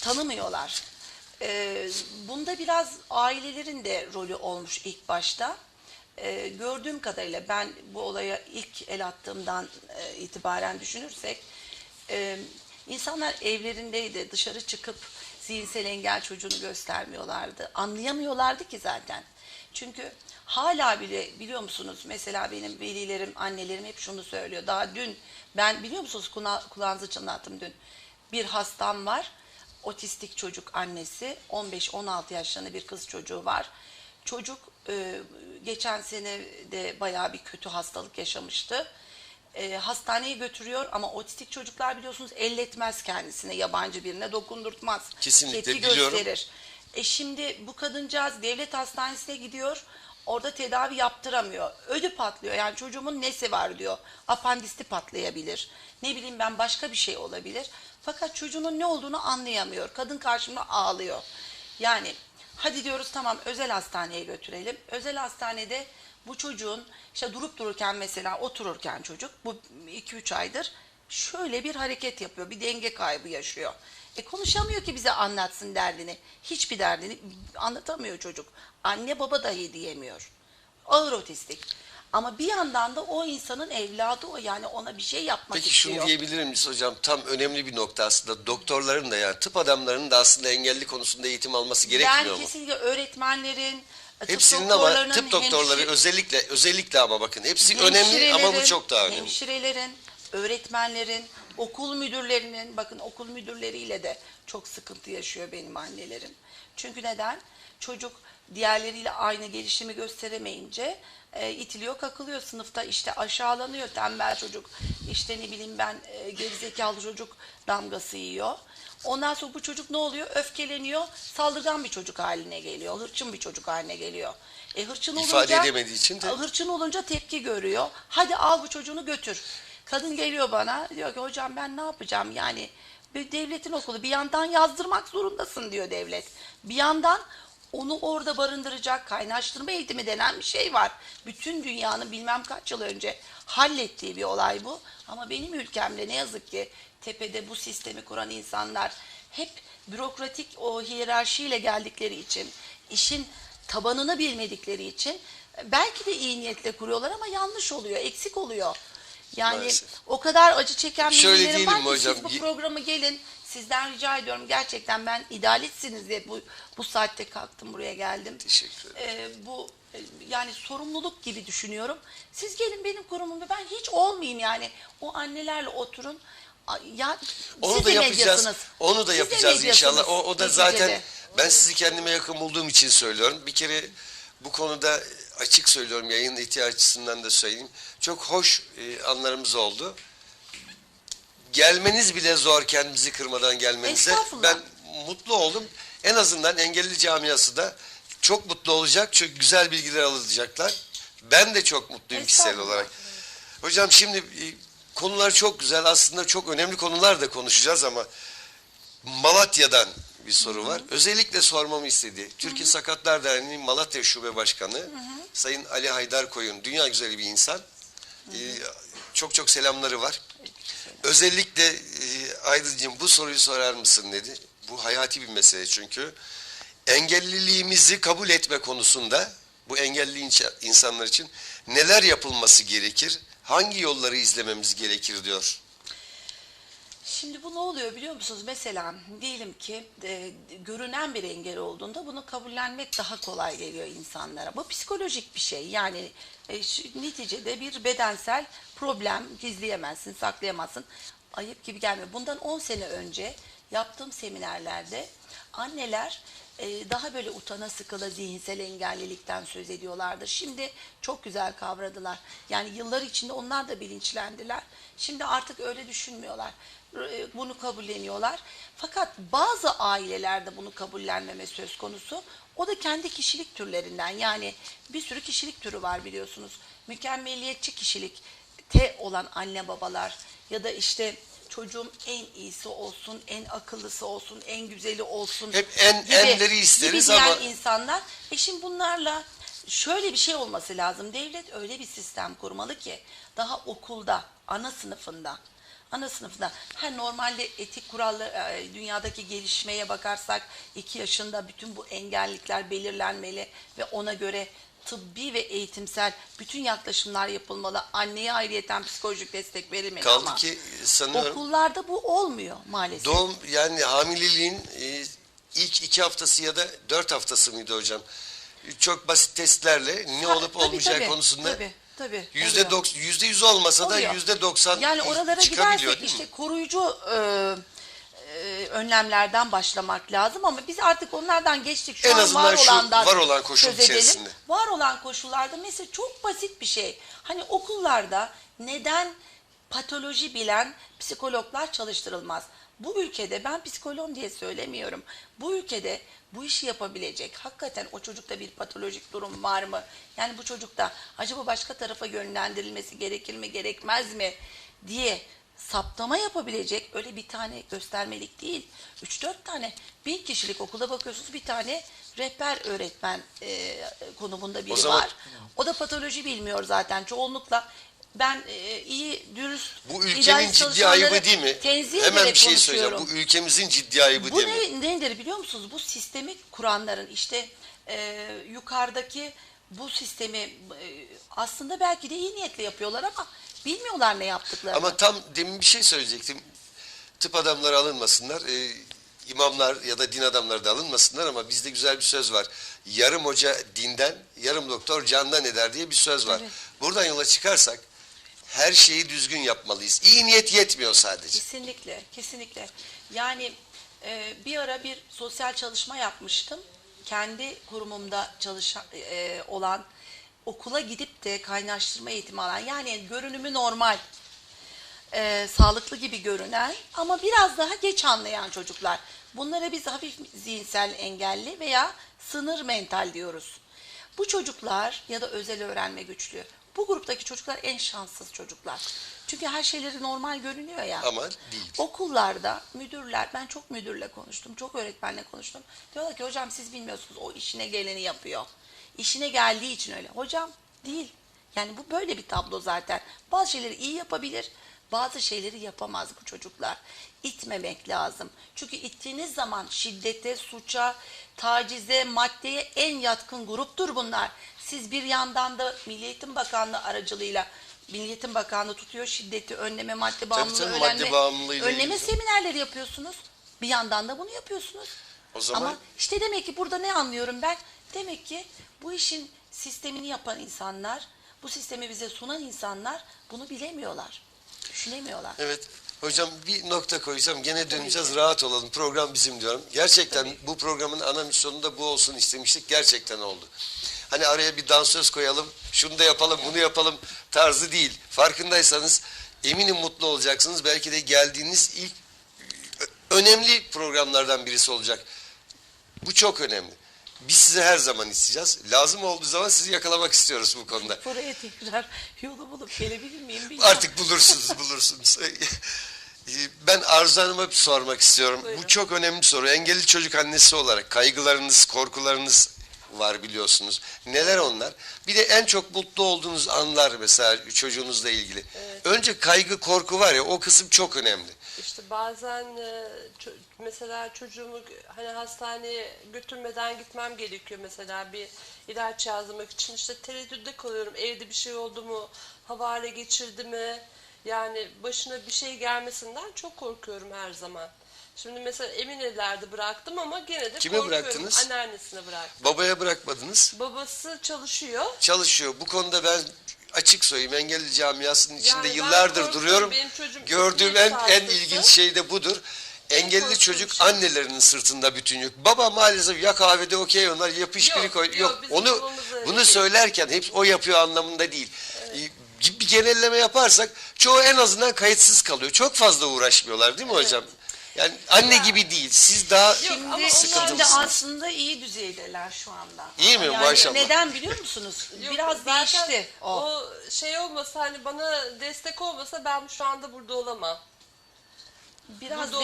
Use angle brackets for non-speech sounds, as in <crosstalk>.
Tanımıyorlar. Ee, bunda biraz ailelerin de rolü olmuş ilk başta. Ee, gördüğüm kadarıyla ben bu olaya ilk el attığımdan e, itibaren düşünürsek e, insanlar evlerindeydi dışarı çıkıp zihinsel engel çocuğunu göstermiyorlardı. Anlayamıyorlardı ki zaten. Çünkü hala bile biliyor musunuz mesela benim velilerim, annelerim hep şunu söylüyor. Daha dün ben biliyor musunuz kula- kulağınızı çınlattım dün. Bir hastam var. Otistik çocuk annesi. 15-16 yaşlarında bir kız çocuğu var. Çocuk e, geçen sene de bayağı bir kötü hastalık yaşamıştı. E, hastaneye götürüyor ama otistik çocuklar biliyorsunuz elletmez kendisine yabancı birine dokundurtmaz. Kesinlikle, Tepki biliyorum. gösterir. E şimdi bu kadıncağız devlet hastanesine gidiyor. Orada tedavi yaptıramıyor. Ödü patlıyor. Yani çocuğumun nesi var diyor. Apandisti patlayabilir. Ne bileyim ben başka bir şey olabilir. Fakat çocuğunun ne olduğunu anlayamıyor. Kadın karşımda ağlıyor. Yani hadi diyoruz tamam özel hastaneye götürelim. Özel hastanede bu çocuğun işte durup dururken mesela otururken çocuk bu 2-3 aydır şöyle bir hareket yapıyor. Bir denge kaybı yaşıyor. E konuşamıyor ki bize anlatsın derdini. Hiçbir derdini anlatamıyor çocuk. Anne baba dahi diyemiyor. Ağır otistik. Ama bir yandan da o insanın evladı o yani ona bir şey yapmak Peki istiyor. şunu diyebilir miyiz hocam? Tam önemli bir nokta aslında. Doktorların da yani tıp adamlarının da aslında engelli konusunda eğitim alması gerekmiyor ben mu? kesinlikle öğretmenlerin, tıp Hepsinin ama tıp doktorları özellikle özellikle ama bakın hepsi önemli ama bu çok daha önemli. Hemşirelerin, öğretmenlerin, okul müdürlerinin, bakın okul müdürleriyle de çok sıkıntı yaşıyor benim annelerim. Çünkü neden? Çocuk diğerleriyle aynı gelişimi gösteremeyince e, itiliyor, kakılıyor sınıfta işte aşağılanıyor tembel çocuk. işte ne bileyim ben e, gerizekalı çocuk damgası yiyor. Ondan sonra bu çocuk ne oluyor? Öfkeleniyor, saldırgan bir çocuk haline geliyor, hırçın bir çocuk haline geliyor. E hırçın İfade olunca, edemediği için de- hırçın olunca tepki görüyor. Hadi al bu çocuğunu götür. Kadın geliyor bana diyor ki hocam ben ne yapacağım yani bir devletin okulu bir yandan yazdırmak zorundasın diyor devlet. Bir yandan onu orada barındıracak kaynaştırma eğitimi denen bir şey var. Bütün dünyanın bilmem kaç yıl önce hallettiği bir olay bu. Ama benim ülkemde ne yazık ki tepede bu sistemi kuran insanlar hep bürokratik o hiyerarşiyle geldikleri için işin tabanını bilmedikleri için belki de iyi niyetle kuruyorlar ama yanlış oluyor, eksik oluyor. Yani Maalesef. o kadar acı çeken Şöyle var ki siz hocam? bu Ye- programı gelin. Sizden rica ediyorum gerçekten ben idealistsiniz diye bu, bu saatte kalktım buraya geldim. Teşekkür ederim. Ee, bu e, yani sorumluluk gibi düşünüyorum. Siz gelin benim kurumumda ben hiç olmayayım yani. O annelerle oturun. Ya, Onu siz da yapacağız. Onu da Siz yapacağız inşallah. O, o da neticede. zaten ben sizi kendime yakın bulduğum için söylüyorum. Bir kere bu konuda açık söylüyorum yayın ihtiyaç açısından da söyleyeyim. Çok hoş e, anlarımız oldu. Gelmeniz bile zorken bizi kırmadan gelmenize ben mutlu oldum. En azından engelli camiası da çok mutlu olacak. Çünkü güzel bilgiler alacaklar. Ben de çok mutluyum kişisel olarak. Hocam şimdi e, konular çok güzel. Aslında çok önemli konular da konuşacağız ama Malatya'dan bir soru var. Özellikle sormamı istedi. Türkiye Sakatlar Derneği Malatya Şube Başkanı Sayın Ali Haydar Koyun. Dünya güzeli bir insan. Ee, çok çok selamları var. Özellikle e, Aydıncığım bu soruyu sorar mısın dedi. Bu hayati bir mesele çünkü. Engelliliğimizi kabul etme konusunda bu engelli insanlar için neler yapılması gerekir? Hangi yolları izlememiz gerekir diyor. Şimdi bu ne oluyor biliyor musunuz? Mesela diyelim ki e, görünen bir engel olduğunda bunu kabullenmek daha kolay geliyor insanlara. Bu psikolojik bir şey. Yani e, şu- neticede bir bedensel problem gizleyemezsin, saklayamazsın. Ayıp gibi gelmiyor. Bundan 10 sene önce yaptığım seminerlerde anneler e, daha böyle utana sıkıla zihinsel engellilikten söz ediyorlardı. Şimdi çok güzel kavradılar. Yani yıllar içinde onlar da bilinçlendiler. Şimdi artık öyle düşünmüyorlar. E, Bunu kabulleniyorlar. Fakat bazı ailelerde bunu kabullenmeme söz konusu. O da kendi kişilik türlerinden. Yani bir sürü kişilik türü var biliyorsunuz. Mükemmeliyetçi kişilik te olan anne babalar ya da işte çocuğum en iyisi olsun, en akıllısı olsun, en güzeli olsun. Hep en- enleri isteriz gibi ama- insanlar. E şimdi bunlarla şöyle bir şey olması lazım. Devlet öyle bir sistem kurmalı ki daha okulda, ana sınıfında ana sınıfında. Ha normalde etik kurallar e, dünyadaki gelişmeye bakarsak 2 yaşında bütün bu engellikler belirlenmeli ve ona göre tıbbi ve eğitimsel bütün yaklaşımlar yapılmalı. Anneye ayrıyeten psikolojik destek verilmeli Kaldı ama ki sanıyorum okullarda bu olmuyor maalesef. doğum yani hamileliğin e, ilk iki haftası ya da dört haftası mıydı hocam? Çok basit testlerle ne Ha, olup tabii, olmayacağı tabii, konusunda tabii, tabii, oluyor. yüzde yüz olmasa da Oluyor. yüzde doksan Yani oralara çıkabiliyor gidersek değil mi? işte koruyucu e, e, önlemlerden başlamak lazım ama biz artık onlardan geçtik. Şu En an azından var şu olandan var olan koşul söz edelim. içerisinde. Var olan koşullarda mesela çok basit bir şey. Hani okullarda neden patoloji bilen psikologlar çalıştırılmaz? Bu ülkede ben psikolog diye söylemiyorum. Bu ülkede bu işi yapabilecek hakikaten o çocukta bir patolojik durum var mı? Yani bu çocukta acaba başka tarafa yönlendirilmesi gerekir mi gerekmez mi diye saptama yapabilecek öyle bir tane göstermelik değil. 3-4 tane bin kişilik okulda bakıyorsunuz bir tane rehber öğretmen e, konumunda biri O zaman- var. O da patoloji bilmiyor zaten çoğunlukla. Ben e, iyi, dürüst, Bu ülkenin idealist ciddi çalışanları ayıbı değil mi? Tenzih Hemen ederek bir şey söyleyeceğim. konuşuyorum. Bu ülkemizin ciddi ayıbı Bu değil mi? ne, nedir biliyor musunuz? Bu sistemi kuranların işte e, yukarıdaki bu sistemi e, aslında belki de iyi niyetle yapıyorlar ama bilmiyorlar ne yaptıklarını. Ama tam demin bir şey söyleyecektim. Tıp adamları alınmasınlar. e, imamlar ya da din adamları da alınmasınlar ama bizde güzel bir söz var. Yarım hoca dinden, yarım doktor candan eder diye bir söz var. Evet. Buradan yola çıkarsak her şeyi düzgün yapmalıyız. İyi niyet yetmiyor sadece. Kesinlikle, kesinlikle. Yani e, bir ara bir sosyal çalışma yapmıştım. Kendi kurumumda çalışan e, olan okula gidip de kaynaştırma eğitimi alan yani görünümü normal, e, sağlıklı gibi görünen ama biraz daha geç anlayan çocuklar. Bunlara biz hafif zihinsel engelli veya sınır mental diyoruz. Bu çocuklar ya da özel öğrenme güçlü. Bu gruptaki çocuklar en şanssız çocuklar. Çünkü her şeyleri normal görünüyor ya. Ama değil. Okullarda müdürler, ben çok müdürle konuştum, çok öğretmenle konuştum. Diyorlar ki hocam siz bilmiyorsunuz o işine geleni yapıyor. İşine geldiği için öyle. Hocam değil. Yani bu böyle bir tablo zaten. Bazı şeyleri iyi yapabilir, bazı şeyleri yapamaz bu çocuklar. İtmemek lazım. Çünkü ittiğiniz zaman şiddete, suça, tacize, maddeye en yatkın gruptur bunlar. Siz bir yandan da Milli Eğitim Bakanlığı aracılığıyla Milli Eğitim Bakanlığı tutuyor şiddeti önleme, madde bağımlılığı tabii, önleme, bağımlılığıyla önleme ilgili. seminerleri yapıyorsunuz. Bir yandan da bunu yapıyorsunuz. O zaman- Ama işte demek ki burada ne anlıyorum ben? Demek ki bu işin sistemini yapan insanlar, bu sistemi bize sunan insanlar bunu bilemiyorlar. Düşünemiyorlar. Evet. Hocam bir nokta koyacağım. Gene döneceğiz. Rahat olalım. Program bizim diyorum. Gerçekten bu programın ana misyonu da bu olsun istemiştik. Gerçekten oldu. Hani araya bir dansöz koyalım, şunu da yapalım, bunu yapalım tarzı değil. Farkındaysanız eminim mutlu olacaksınız. Belki de geldiğiniz ilk ö- önemli programlardan birisi olacak. Bu çok önemli. Biz size her zaman isteyeceğiz. Lazım olduğu zaman sizi yakalamak istiyoruz bu konuda. <laughs> Buraya tekrar yolu bulup gelebilir miyim bilmiyorum. Artık bulursunuz, bulursunuz. <laughs> Ee, Ben Arzu Hanım'a bir sormak istiyorum. Buyurun. Bu çok önemli bir soru. Engelli çocuk annesi olarak kaygılarınız, korkularınız var biliyorsunuz. Neler onlar? Bir de en çok mutlu olduğunuz anlar mesela çocuğunuzla ilgili. Önce kaygı, korku var ya o kısım çok önemli. İşte bazen e, mesela çocuğumu hani hastaneye götürmeden gitmem gerekiyor mesela bir ilaç yazmak için işte tereddütte kalıyorum evde bir şey oldu mu havale geçirdi mi yani başına bir şey gelmesinden çok korkuyorum her zaman. Şimdi mesela emin ellerde bıraktım ama gene de Kime korkuyorum. bıraktınız? Anneannesine bıraktım. Babaya bırakmadınız. Babası çalışıyor. Çalışıyor. Bu konuda ben açık söyleyeyim engelli camiasının içinde Yani yıllardır duruyorum. Gördüğüm en en ilginç şey de budur. Engelli çocuk şey. annelerinin sırtında bütün yük. Baba maalesef ya kahvede okey onlar yapış Yok, biri koy. yok, Yok, onu bunu değil. söylerken hep o yapıyor anlamında değil. Ee, Bir genelleme yaparsak çoğu en azından kayıtsız kalıyor. Çok fazla uğraşmıyorlar değil mi hocam? Yani anne gibi değil. Siz daha Yok, ama Şimdi, onlar- sıkıntılısınız. aslında iyi düzeydeler şu anda. İyi mi? Yani Maşallah. Neden biliyor musunuz? <laughs> Yok, Biraz zaten değişti o. O şey olmasa hani bana destek olmasa ben şu anda burada olamam. Biraz Burada